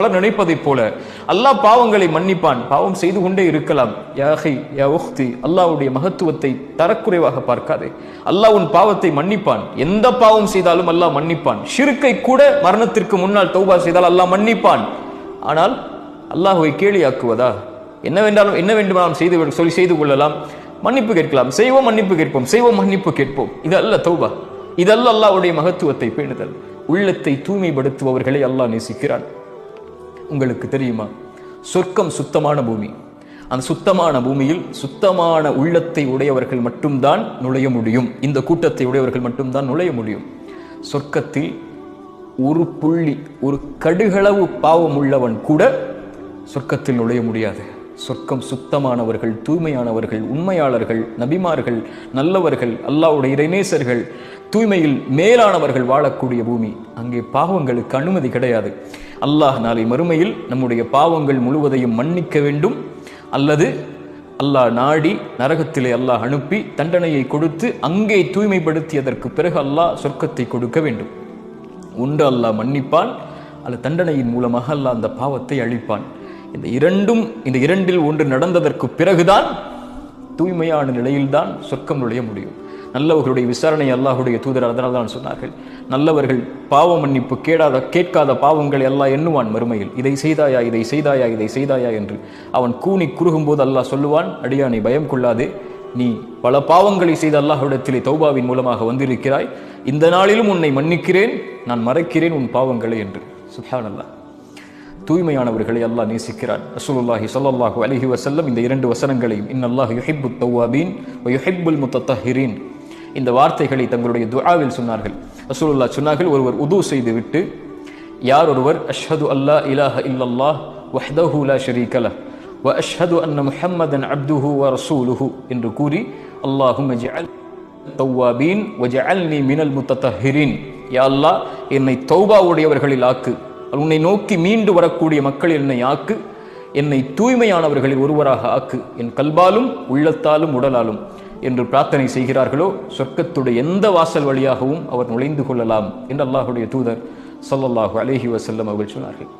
பலர் நினைப்பதைப் போல அல்லாஹ் பாவங்களை மன்னிப்பான். பாவம் செய்து கொண்டே இருக்கலாம். யாஹை யா உஹ்தி மகத்துவத்தை தரக்குறைவாக பார்க்காதே. அல்லாஹ் உன் பாவத்தை மன்னிப்பான். எந்த பாவம் செய்தாலும் அல்லாஹ் மன்னிப்பான். ஷிருக்கை கூட மரணத்திற்கு முன்னால் தௌபா செய்தால் அல்லாஹ் மன்னிப்பான். ஆனால் அல்லாஹுவை கேலியாக்குவதா? என்னவென்றாலும் என்ன வேண்டுமானாலும் செய்து சொல்லி செய்து கொள்ளலாம்? மன்னிப்பு கேட்கலாம். செய்வோம் மன்னிப்பு கேட்போம். செய்வோம் மன்னிப்பு கேட்போம். இது அல்ல தௌபா. இதல்ல அல்லாவுடைய மகத்துவத்தை பேணுதல். உள்ளத்தை தூய்மைப்படுத்துபவர்களை அல்லாஹ் நேசிக்கிறான். உங்களுக்கு தெரியுமா? சொர்க்கம் சுத்தமான பூமி. அந்த சுத்தமான பூமியில் சுத்தமான உள்ளத்தை உடையவர்கள் மட்டும்தான் நுழைய முடியும். இந்த கூட்டத்தை உடையவர்கள் மட்டும்தான் நுழைய முடியும். சொர்க்கத்தில் ஒரு புள்ளி ஒரு கடுகளவு பாவம் உள்ளவன் கூட சொர்க்கத்தில் நுழைய முடியாது. சொர்க்கம் சுத்தமானவர்கள் தூய்மையானவர்கள் உண்மையாளர்கள் நபிமார்கள் நல்லவர்கள் அல்லாவுடைய இறைநேசர்கள் தூய்மையில் மேலானவர்கள் வாழக்கூடிய பூமி. அங்கே பாவங்களுக்கு அனுமதி கிடையாது. அல்லாஹ் நாளை மறுமையில் நம்முடைய பாவங்கள் முழுவதையும் மன்னிக்க வேண்டும். அல்லது அல்லாஹ் நாடி நரகத்திலே அல்லாஹ் அனுப்பி தண்டனையை கொடுத்து அங்கே தூய்மைப்படுத்தியதற்கு பிறகு அல்லாஹ் சொர்க்கத்தை கொடுக்க வேண்டும். ஒன்று அல்லாஹ் மன்னிப்பான் அல்ல தண்டனையின் மூலமாக அல்லாஹ் அந்த பாவத்தை அழிப்பான். இந்த இரண்டும் இந்த இரண்டில் ஒன்று நடந்ததற்கு பிறகுதான் தூய்மையான நிலையில்தான் சொர்க்கம் நுழைய முடியும். நல்லவர்களுடைய விசாரணை அல்லாஹுடைய தூதர் அதனால் தான் சொன்னார்கள். நல்லவர்கள் பாவ மன்னிப்பு கேடாத கேட்காத பாவங்களை எல்லாம் எண்ணுவான் மறுமையில். இதை செய்தாயா இதை செய்தாயா இதை செய்தாயா என்று. அவன் கூனி குறுகும்போது அல்லாஹ் சொல்லுவான் அடியானை பயம் கொள்ளாதே. நீ பல பாவங்களை செய்த அல்லாஹ்விடத்திலே தௌபாவின் மூலமாக வந்திருக்கிறாய். இந்த நாளிலும் உன்னை மன்னிக்கிறேன் நான் மறைக்கிறேன் உன் பாவங்களை என்று. சுஹானல்லா தூய்மையானவர்களை அல்லாஹ் நேசிக்கிறான். ரசூலுல்லாஹி ஸல்லல்லாஹு அலஹி வசல்லம் இந்த இரண்டு வசனங்களையும் இன்னல்லாஹ் யுஹிப்புத் தவ்வாபீன் வ யுஹிப்புல் முத்தத்தஹிரீன் இந்த வார்த்தைகளை தங்களுடைய துஆவில் சொன்னார்கள். ரசூலுல்லா சொன்னார்கள் ஒருவர் உது செய்துவிட்டு யார் ஒருவர் அஷ்ஹது அல்லா இலாஹ இல்லல்லாஹ் வஹ்தஹு லா ஷரீகல வ அஷ்ஹது அன்ன முஹம்மதன் அப்துஹு வ ரசூலுஹு என்று கூறி அல்லாஹும்ம ஜஅல் தவ்வாபீன் வஜஅல்னி மினல் முத்தத்தஹிரீன் யா அல்லாஹ் என்னை தௌபாவுடையவர்களில் ஆக்கு. உன்னை நோக்கி மீண்டு வரக்கூடிய மக்கள் என்னை ஆக்கு. என்னை தூய்மையானவர்களில் ஒருவராக ஆக்கு. என் கல்பாலும் உள்ளத்தாலும் உடலாலும். என்று பிரார்த்தனை செய்கிறார்களோ சொர்க்கத்துடைய எந்த வாசல் வழியாகவும் அவர் நுழைந்து கொள்ளலாம் என்று அல்லாஹுடைய தூதர் ஸல்லல்லாஹு அலேஹி வசல்லம் அவர்கள் சொன்னார்கள்.